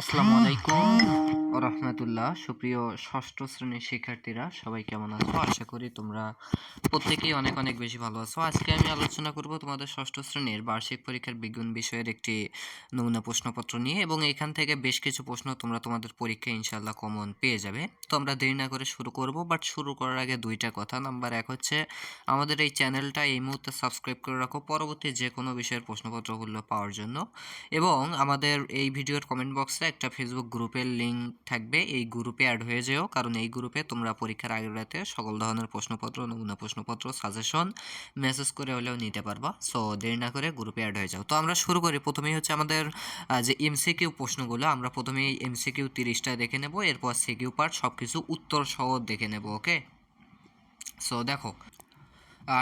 আসসালামু আলাইকুম। রহমতুল্লাহ, সুপ্রিয় ষষ্ঠ শ্রেণির শিক্ষার্থীরা, সবাই কেমন আছো? আশা করি তোমরা প্রত্যেকেই অনেক অনেক বেশি ভালো আছো। আজকে আমি আলোচনা করব তোমাদের ষষ্ঠ শ্রেণির বার্ষিক পরীক্ষার বিজ্ঞান বিষয়ের একটি নমুনা প্রশ্নপত্র নিয়ে এবং এখান থেকে বেশ কিছু প্রশ্ন তোমরা তোমাদের পরীক্ষায় ইনশাল্লাহ কমন পেয়ে যাবে। তো আমরা দেরি না করে শুরু করব বাট শুরু করার আগে দুইটা কথা। নাম্বার এক হচ্ছে, আমাদের এই চ্যানেলটা এই মুহূর্তে সাবস্ক্রাইব করে রাখো পরবর্তী যে কোনো বিষয়ের প্রশ্নপত্রগুলো পাওয়ার জন্য এবং আমাদের এই ভিডিওর কমেন্ট বক্সে একটা ফেসবুক গ্রুপের লিঙ্ক থাকবে, এই গ্রুপে অ্যাড হয়ে যেও। কারণ এই গ্রুপে তোমরা পরীক্ষার আগের রাতে সকল ধরনের প্রশ্নপত্র, নমুনা প্রশ্নপত্র সাজেশন মেসেজ করে হলেও নিতে পারবা। সো দেরি না করে গ্রুপে অ্যাড হয়ে যাও। তো আমরা শুরু করি। প্রথমেই হচ্ছে আমাদের যে এমসিকিউ প্রশ্নগুলো, আমরা প্রথমেই এমসিকিউ তিরিশটা দেখে নেব। এরপর সিকিউ পার্ট সব কিছু উত্তর সহ দেখে নেব ওকে সো দেখো,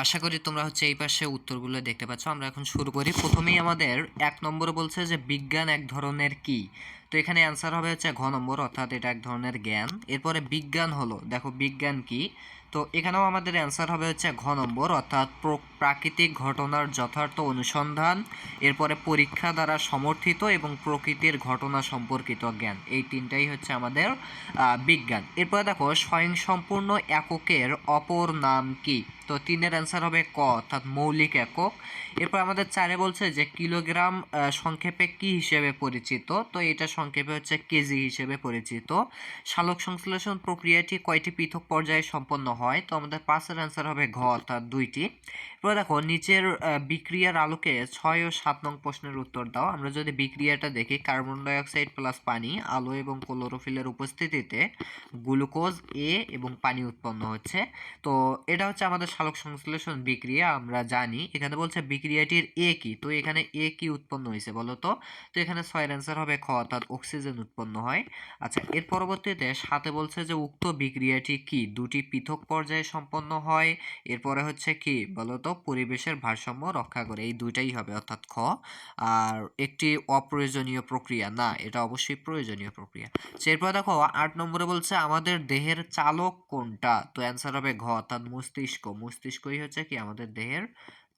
আশা করি তোমরা হচ্ছে এই পাশে উত্তরগুলো দেখতে পাচ্ছ। আমরা এখন শুরু করি। প্রথমেই আমাদের এক নম্বরে বলছে যে বিজ্ঞান এক ধরনের কি? এখানে অ্যান্সার হবে হচ্ছে ঘ নম্বর, অর্থাৎ এটা এক ধরনের জ্ঞান। এরপরে বিজ্ঞান হলো, দেখো বিজ্ঞান কি? তো এখানেও আমাদের অ্যান্সার হবে হচ্ছে ঘ নম্বর, অর্থাৎ প্র- প্রাকৃতিক ঘটনার যথার্থ অনুসন্ধান, এরপরে পরীক্ষা দ্বারা সমর্থিত এবং প্রকৃতির ঘটনা সম্পর্কিত জ্ঞান। এই তিনটাই হচ্ছে আমাদের বিজ্ঞান। এরপরে দেখো, স্বয়ংসম্পূর্ণ এককের অপর নাম কি? তো তিনের অ্যান্সার হবে ক, অর্থাৎ মৌলিক একক। এরপর আমাদের চারে বলছে যে কিলোগ্রাম সংক্ষেপে কি হিসেবে পরিচিত? তো এটা সংক্ষেপে হচ্ছে কেজি হিসেবে পরিচিত। সালোক সংশ্লেষণ প্রক্রিয়াটি কয়টি পৃথক পর্যায়ে সম্পন্ন হয়? তো আমাদের পাঁচের অ্যান্সার হবে ঘ, অর্থাৎ দুইটি। এবার দেখো, নিচের বিক্রিয়ার আলোকে ছয় ও সাত নং প্রশ্নের উত্তর দাও। আমরা যদি বিক্রিয়াটা দেখি, কার্বন ডাইঅক্সাইড প্লাস পানি, আলো এবং ক্লোরোফিলের উপস্থিতিতে গ্লুকোজ এ এবং পানি উৎপন্ন হচ্ছে। তো এটা হচ্ছে আমাদের সালোক সংশ্লেষণ বিক্রিয়া, আমরা জানি। এখানে বলছে বিক্রিয়াটির এ কি? তো এখানে এ কি উৎপন্ন হয়েছে বলো তো? তো এখানে ছয়ের অ্যান্সার হবে খ, অর্থাৎ অক্সিজেন উৎপন্ন হয়। আচ্ছা এর পরবর্তীতে সাথে বলছে যে উক্ত বিক্রিয়াটি কি? দুটি পৃথক পর্যায়ে সম্পন্ন হয়। এরপরে হচ্ছে কি বলতো? পরিবেশের ভারসাম্য রক্ষা করে। এই দুইটাই হবে অর্থাৎ খ। আর একটি অপ্রয়োজনীয় প্রক্রিয়া। না, এটা অবশ্যই প্রয়োজনীয় প্রক্রিয়া। এরপরে দেখো, আট নম্বরে বলছে, আমাদের দেহের চালক কোনটা? তো অ্যান্সার হবে ঘ, অর্থাৎ মস্তিষ্ক। মস্তিষ্কই হচ্ছে কি আমাদের দেহের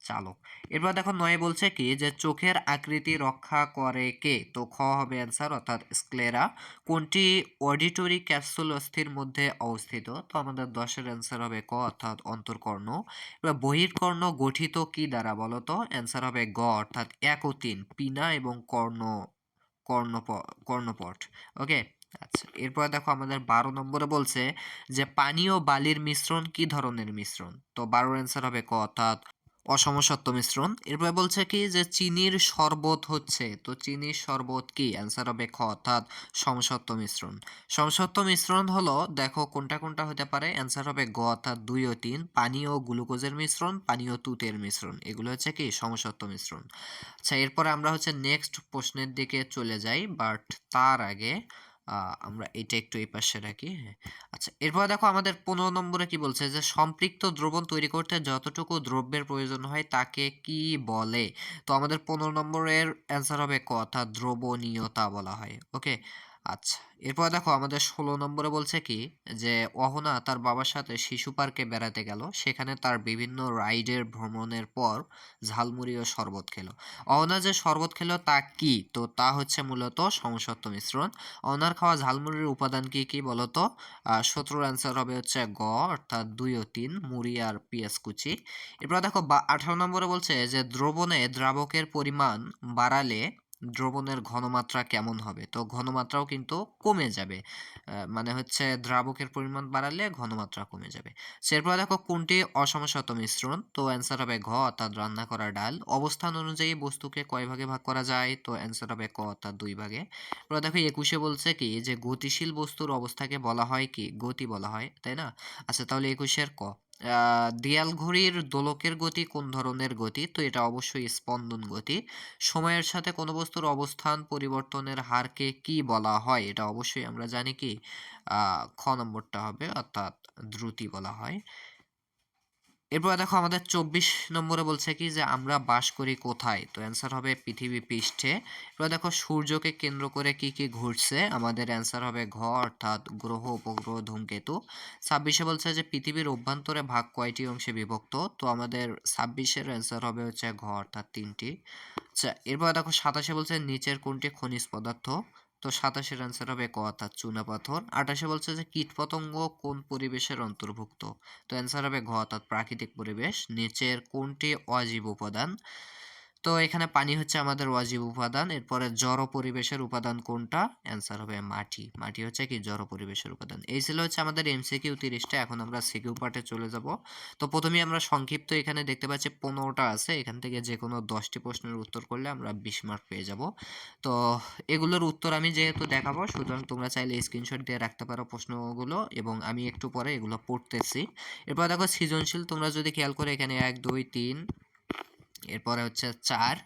চালক। এরপর দেখো নয় বলছে কি যে, চোখের আকৃতি রক্ষা করে কে? তো খ হবে অ্যান্সার অর্থাৎ স্ক্লেরা কোনটি অডিটরি ক্যাপসুল অস্থির মধ্যে অবস্থিত? তো আমাদের দশের অ্যান্সার হবে ক, অর্থাৎ অন্তর্কর্ণ। এবার বহির্কর্ণ গঠিত কি দ্বারা বলতো অ্যান্সার হবে গ, অর্থাৎ এক ও তিন পিনা এবং কর্ণ কর্ণপ কর্ণপট। ওকে? আচ্ছা এরপর দেখো আমাদের বারো নম্বরে বলছে যে, পানি ও বালির মিশ্রণ কি ধরনের মিশ্রণ? তো বারোর অ্যান্সার হবে ক, অর্থাৎ অসমসত্ব মিশ্রণ। এরপরে বলছে কি যে চিনির শরবত হচ্ছে। তো চিনির শরবত কি? অ্যান্সার হবে খ, অর্থাৎ সমসত্ব মিশ্রণ। সমসত্ব মিশ্রণ হলো, দেখো কোনটা কোনটা হতে পারে। অ্যান্সার হবে গ, অর্থাৎ দুই ও তিন। পানি ও গ্লুকোজের মিশ্রণ, পানি ও তুতের মিশ্রণ। এগুলো হচ্ছে কি? সমসত্ব মিশ্রণ। আচ্ছা এরপরে আমরা হচ্ছে নেক্সট প্রশ্নের দিকে চলে যাই বাট তার আগে আমরা এটা একটু এই পাশে রাখি হ্যাঁ। আচ্ছা এরপর দেখো আমাদের পনেরো নম্বরে কি বলছে যে, সম্পৃক্ত দ্রবণ তৈরি করতে যতটুকু দ্রব্যের প্রয়োজন হয় তাকে কি বলে? তো আমাদের পনেরো নম্বরের অ্যান্সার হবে কথা দ্রবণীয়তা বলা হয় ওকে আচ্ছা এরপর দেখো আমাদের ষোলো নম্বরে বলছে কি, যে অহনা তার বাবার সাথে শিশু পার্কে বেড়াতে গেল। সেখানে তার বিভিন্ন রাইডের ভ্রমণের পর ঝালমুড়ি ও শরবত খেলো। অহনা যে শরবত খেলো তা কি? তো তা হচ্ছে মূলত সমসত্ব মিশ্রণ। অনার খাওয়া ঝালমুড়ির উপাদান কি কি বলতো? সতেরোর অ্যান্সার হবে হচ্ছে গ, অর্থাৎ দুই ও তিন, মুড়ি আর পেঁয়াজ কুচি। এরপর দেখো বা, আঠারো নম্বরে বলছে যে দ্রবণে দ্রাবকের পরিমাণ বাড়ালে দ্রবণের ঘনমাত্রা কেমন হবে? তো ঘনমাত্রাও কিন্তু কমে যাবে। মানে হচ্ছে দ্রাবকের পরিমাণ বাড়ালে ঘনমাত্রা কমে যাবে। এরপর দেখো কোনটি অসমসত মিশ্রণ? তো অ্যান্সার হবে ঘ, অর্থাৎ রান্না করা ডাল। অবস্থান অনুযায়ী বস্তুকে কয় ভাগে ভাগ করা যায়? তো অ্যান্সার হবে ক, অর্থাৎ দুই ভাগে। এবার দেখো একুশে বলছে কি যে গতিশীল বস্তুর অবস্থাকে বলা হয় কি? গতি বলা হয়, তাই না? আচ্ছা তাহলে একুশের ক। দেয়াল ঘড়ির দোলকের গতি, কোন ধরনের গতি? তো এটা অবশ্যই স্পন্দন গতি। সময়ের সাথে কোনো বস্তুর অবস্থান, পরিবর্তনের হারকে কি বলা হয়, এটা অবশ্যই আমরা জানি কি? খ নম্বরটা হবে, অর্থাৎ দ্রুতি বলা হয়। এরপর দেখো আমাদের চব্বিশ নম্বরে বলছে কি যে আমরা বাস করি কোথায়? তো অ্যান্সার হবে পৃথিবী পৃষ্ঠে। এবার দেখো সূর্যকে কেন্দ্র করে কি কি ঘুরছে আমাদের অ্যান্সার হবে ঘ অর্থাৎ গ্রহ, উপগ্রহ, ধূমকেতু। ছাব্বিশে বলছে যে পৃথিবীর অভ্যন্তরে ভাগ কয়টি অংশে বিভক্ত? তো আমাদের ছাব্বিশের অ্যান্সার হবে হচ্ছে ঘ অর্থাৎ তিনটি। আচ্ছা এরপর দেখো সাতাশে বলছে নিচের কোনটি খনিজ পদার্থ? তো সাতাশের অ্যান্সার হবে ক, অর্থাৎ চুনাপাথর আঠাশে বলছে যে কীটপতঙ্গ কোন পরিবেশের অন্তর্ভুক্ত? তো অ্যান্সার হবে ঘ, অর্থাৎ প্রাকৃতিক পরিবেশ। নিচের কোনটি অজীব উপাদান? তো এখানে পানি হচ্ছে আমাদের অজীব উপাদান, এরপরে জড় পরিবেশের উপাদান কোনটা? অ্যান্সার হবে মাটি। মাটি হচ্ছে কি? জড় পরিবেশের উপাদান। এই ছিল হচ্ছে আমাদের এমসিকিউ তিরিশটা। এখন আমরা সিকিউ পার্টে চলে যাব। তো প্রথমে আমরা সংক্ষিপ্ত এখানে দেখতে পাচ্ছি পনেরোটা আছে। এখান থেকে যে কোনো দশটি প্রশ্নের উত্তর করলে আমরা বিশ মার্ক পেয়ে যাব। তো এগুলোর উত্তর আমি যেহেতু দেখাবো, সুতরাং তোমরা চাইলে স্ক্রিনশট দিয়ে রাখতে পারো প্রশ্নগুলো এবং আমি একটু পরে এগুলো পড়তেছি। এরপর দেখো সৃজনশীল, তোমরা যদি খেয়াল করে এখানে এক, দুই, তিন এরপরে হচ্ছে চার।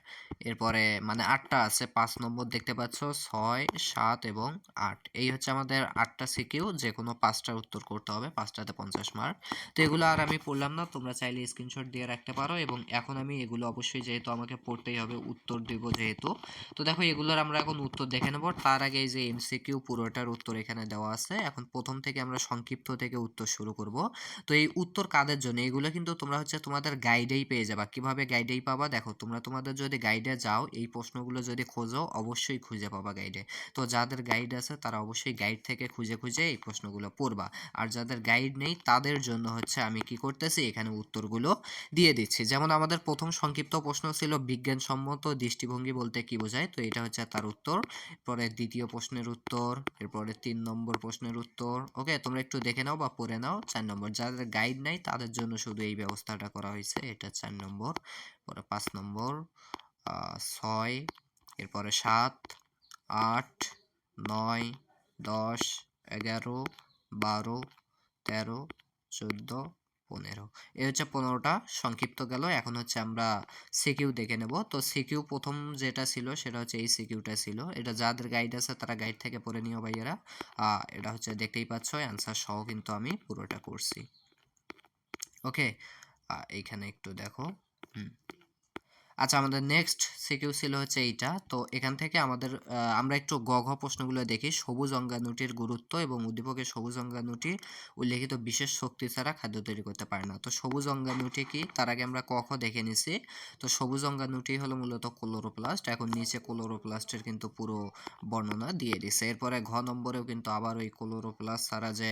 এরপরে মানে আটটা আছে, পাঁচ নম্বর দেখতে পাচ্ছ, ছয়, সাত এবং আট। এই হচ্ছে আমাদের আটটা সিকিউ যে কোনো পাঁচটার উত্তর করতে হবে, পাঁচটাতে পঞ্চাশ মার্ক তো এগুলো আর আমি পড়লাম না, তোমরা চাইলে স্ক্রিনশট দিয়ে রাখতে পারো এবং এখন আমি এগুলো অবশ্যই যেহেতু আমাকে পড়তেই হবে, উত্তর দেব যেহেতু। তো দেখো, এগুলোর আমরা এখন উত্তর দেখে নেব। তার আগে এই যে এমসিকিউ পুরোটার উত্তর এখানে দেওয়া আছে। এখন প্রথম থেকে আমরা সংক্ষিপ্ত থেকে উত্তর শুরু করব। তো এই উত্তর কাদের জন্য? এগুলো কিন্তু তোমরা হচ্ছে তোমাদের গাইডেই পেয়ে যাবা। কীভাবে গাইডেই পাবা? দেখো, তোমরা তোমাদের যদি গাইডে যাও, এই প্রশ্নগুলো যদি খোঁজো, অবশ্যই খুঁজে পাবা গাইডে তো যাদের গাইড আছে, তারা অবশ্যই গাইড থেকে খুঁজে খুঁজে এই প্রশ্নগুলো পড়বা। আর যাদের গাইড নেই, তাদের জন্য হচ্ছে আমি কি করতেছি, এখানে উত্তরগুলো দিয়ে দিচ্ছি। যেমন আমাদের প্রথম সংক্ষিপ্ত প্রশ্ন ছিল, বিজ্ঞানসম্মত দৃষ্টিভঙ্গি বলতে কি বোঝায়? তো এটা হচ্ছে তার উত্তর। পরে দ্বিতীয় প্রশ্নের উত্তর, এরপরে তিন নম্বর প্রশ্নের উত্তর। ওকে তোমরা একটু দেখে নাও বা পড়ে নাও, চার নম্বর। যাদের গাইড নাই, তাদের জন্য শুধু এই ব্যবস্থাটা করা হয়েছে, এটা চার নম্বর। পরে পাঁচ নম্বর। ছয়, এরপরে সাত, আট, নয়, দশ, এগারো, বারো, তেরো, চোদ্দ, পনেরো। এই হচ্ছে পনেরোটা, সংক্ষিপ্ত গেল। এখন হচ্ছে আমরা সিকিউ দেখে নেব। তো সিকিউ প্রথম যেটা ছিল, সেটা হচ্ছে এই সিকিউটা ছিল। এটা যাদের গাইড আছে, তারা গাইড থেকে পড়ে নিও ভাইয়েরা। এটা হচ্ছে দেখতেই পাচ্ছ অ্যান্সার সহ কিন্তু আমি পুরোটা করছি। ওকে এইখানে একটু দেখো। হুম। আচ্ছা আমাদের নেক্সট সিকিউ ছিল হচ্ছে এইটা। তো এখান থেকে আমাদের আমরা একটু গ, ঘ প্রশ্নগুলো দেখি। সবুজ অঙ্গাণুটির গুরুত্ব এবং উদ্দীপকের সবুজ অঙ্গাণুটি উল্লেখিত বিশেষ শক্তি ছাড়া খাদ্য তৈরি করতে পারে না। তো সবুজ অঙ্গাণুটি কি? তার আগে আমরা ক, খ দেখে নিছি। তো সবুজ অঙ্গাণুটি হলো মূলত ক্লোরোপ্লাস্ট এখন নিচে ক্লোরোপ্লাস্টের কিন্তু পুরো বর্ণনা দিয়ে দিছে। এরপরে ঘ নম্বরেও কিন্তু আবার ওই ক্লোরোপ্লাস্ট ছাড়া যে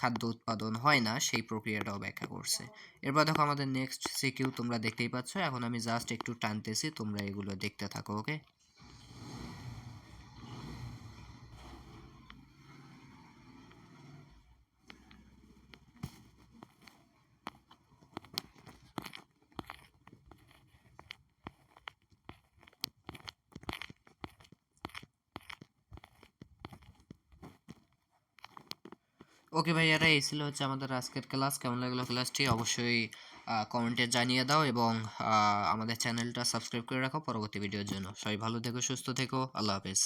খাদ্য উৎপাদন হয় না, সেই প্রক্রিয়াটাও ব্যাখ্যা করছে। এরপর দেখো আমাদের নেক্সট সিকিউ তোমরা দেখতেই পাচ্ছ। এখন আমি জাস্ট একটু টানতেছি, তোমরা এগুলো দেখতে থাকো ওকে ওকে ভাইয়ারা, এই ছিল হচ্ছে আমাদের আজকের ক্লাস কেমন লাগল ক্লাসটি অবশ্যই কমেন্টে জানিয়ে দাও এবং আমাদের চ্যানেলটা সাবস্ক্রাইব করে রাখো পরবর্তী ভিডিওর জন্য। সবাই ভালো থেকো, সুস্থ থেকো। আল্লাহ হাফেজ।